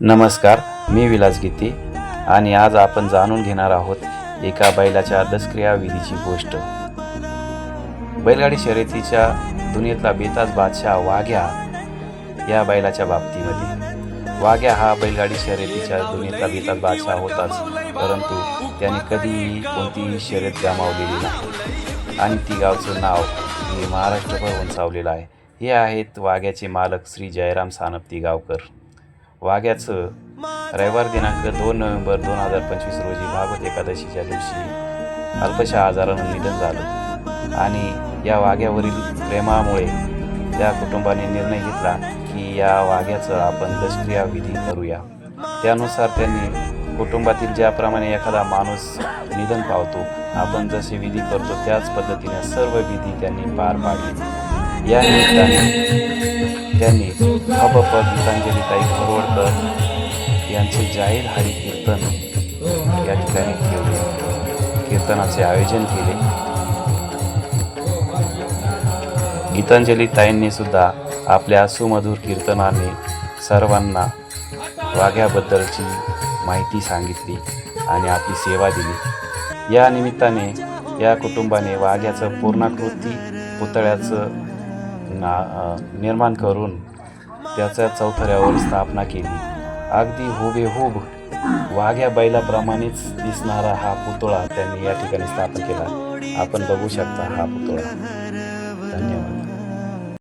नमस्कार मी विलास गीते आणि आज आपण जाणून घेणार आहोत एका बैलाच्या दसक्रिया विधीची गोष्ट. बैलगाडी शर्यतीच्या दुनियेतला बेताज बादशाह वाघ्या या बैलाच्या बाबतीमध्ये. वाघ्या हा बैलगाडी शर्यतीच्या दुनियेतला बेताज बादशाह होताच परंतु त्याने कधीही कोणतीही शर्यत गमावलेली नाही. आणि ती गावचं नाव हे महाराष्ट्रभर उंचावलेलं आहे. हे आहेत वाघ्याचे मालक श्री जयराम सानप्ती गावकर. वाघ्याचं रविवार दिनांक दोन नोव्हेंबर दोन हजार पंचवीस रोजी भागवत एकादशीच्या दिवशी अल्पशा आजारानं निधन झालं. आणि या वाघ्यावरील प्रेमामुळे त्या कुटुंबाने निर्णय घेतला की या वाघ्याचं आपण दशक्रियाविधी करूया. त्यानुसार त्यांनी कुटुंबातील ज्याप्रमाणे एखादा माणूस निधन पावतो आपण जसे विधी करतो त्याच पद्धतीने सर्व विधी त्यांनी पार पाडली. या निमित्ताने त्यांनी हबप गीतांजलीताई फरवडकर यांचे जाहीर हरी कीर्तन या ठिकाणी ठेवले कीर्तनाचे आयोजन केले. गीतांजलीताईंनी सुद्धा आपल्या सुमधुर कीर्तनाने सर्वांना वाघ्याबद्दलची माहिती सांगितली आणि आपली सेवा दिली. या निमित्ताने या कुटुंबाने वाघ्याचं पूर्णाकृती पुतळ्याचं ना निर्माण करून त्याच्या चौथऱ्यावर स्थापना केली. अगदी हुबेहूब वाघ्या बैलाप्रमाणेच दिसणारा हा पुतळा त्यांनी या ठिकाणी स्थापन केला. आपण बघू शकता हा पुतळा. धन्यवाद.